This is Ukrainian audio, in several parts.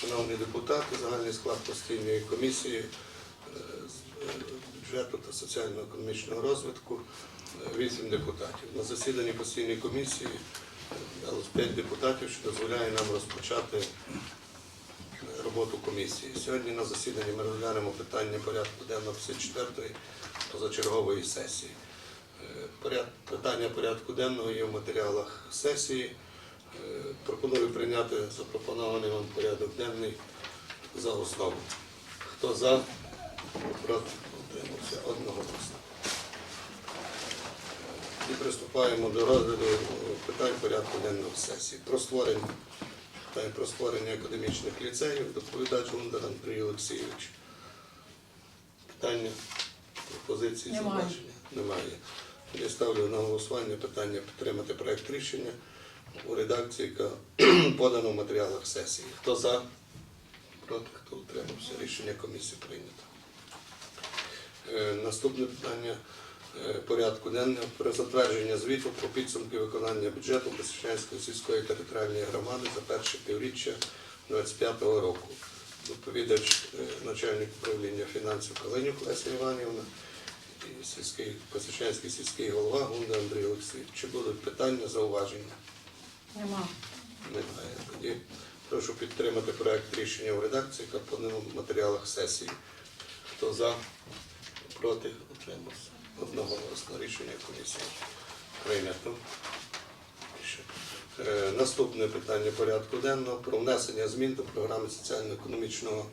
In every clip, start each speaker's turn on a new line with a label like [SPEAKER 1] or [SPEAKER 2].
[SPEAKER 1] Шановні депутати, загальний склад постійної комісії е, з е, бюджету та соціально-економічного розвитку е, вісім депутатів. На засіданні постійної комісії е, далось п'ять депутатів, що дозволяє нам розпочати е, роботу комісії. Сьогодні на засіданні ми розглянемо питання порядку денного 54-ї позачергової сесії. Е, Питання порядку денного є в матеріалах сесії. Е, Пропоную прийняти запропонований вам порядок денний за основу. Хто за, проти, утримався одноголосно. І приступаємо до розгляду питань порядку денного сесії. Про створення питань про створення академічних ліцеїв, доповідач Гундар Андрій Олексійович. Питання, пропозиції,
[SPEAKER 2] Немає.
[SPEAKER 1] зауваження? Немає. Я ставлю на голосування питання підтримати проект рішення у редакції, яка подана в матеріалах сесії. Хто за? Проти, хто утримався? Рішення комісії прийнято. Е, Наступне питання е, порядку денного про затвердження звіту про підсумки виконання бюджету Бесичанської сільської територіальної громади за перше півріччя 2025 року. Доповідач е, начальник управління фінансів Калинюк Леся Іванівна і сільський сільський голова Гунда Андрій Олексійович. Чи будуть питання, зауваження?
[SPEAKER 2] Нема.
[SPEAKER 1] Немає. Тоді прошу підтримати проект рішення в редакції, яка в матеріалах сесії. Хто за, проти, утримався. Одноголосно рішення комісії прийнято. Е, Наступне питання порядку денного про внесення змін до програми соціально-економічного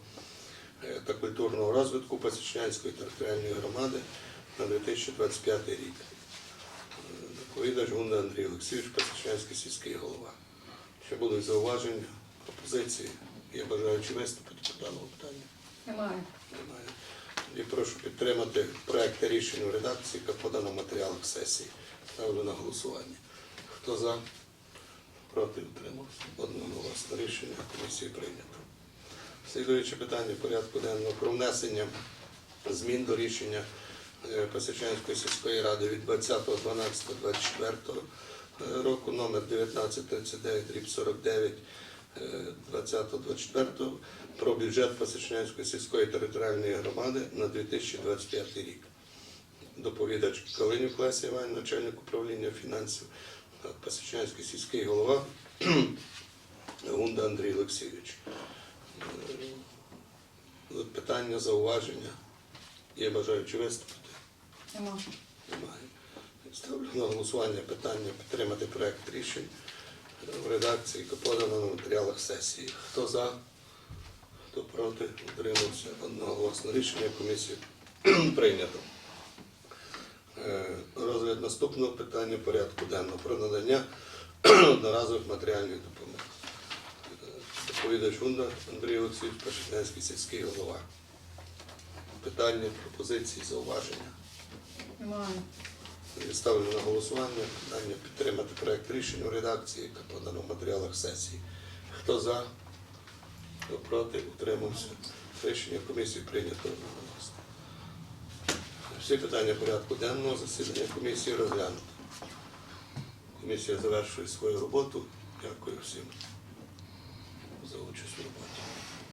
[SPEAKER 1] е, та культурного розвитку Пасічнянської територіальної громади на 2025 рік. Доповідач Гунда Андрій Олексійович, Пасічнянський сільський голова. Ще будуть зауваження, пропозиції. Є бажаючі виступити по даному питанню?
[SPEAKER 2] Немає.
[SPEAKER 1] Немає. І прошу підтримати проект рішення в редакції, яка подана в матеріалах сесії. Ставлю на голосування. Хто за? Проти утримався. Одноголосно рішення комісії прийнято. Слідуюче питання порядку денного про внесення змін до рішення е, сільської ради від 20.12.24 року номер 1939 рік 49 е, 20.24 про бюджет Пасічнянської сільської територіальної громади на 2025 рік. Доповідач Калинюк Леся Іван, начальник управління фінансів, та сільський голова Гунда Андрій Олексійович. Е, Питання, зауваження. Є бажаючі виступити?
[SPEAKER 2] Нема.
[SPEAKER 1] Немає. Ставлю на голосування питання підтримати проект рішень в редакції, яка подана на матеріалах сесії. Хто за, хто проти, утримався одноголосно. Рішення комісії прийнято. Е, Розгляд наступного питання порядку денного про надання одноразових матеріальних допомог. Е, Доповідач Гунда Андрій Олексійович, Пашинянський сільський голова. Питання, пропозиції, зауваження.
[SPEAKER 2] Немає.
[SPEAKER 1] Ставлю на голосування питання підтримати проект рішення у редакції, яка подана в матеріалах сесії. Хто за, хто проти, утримався. Рішення комісії прийнято. Всі питання порядку денного засідання комісії розглянуто. Комісія завершує свою роботу. Дякую всім за участь у роботі.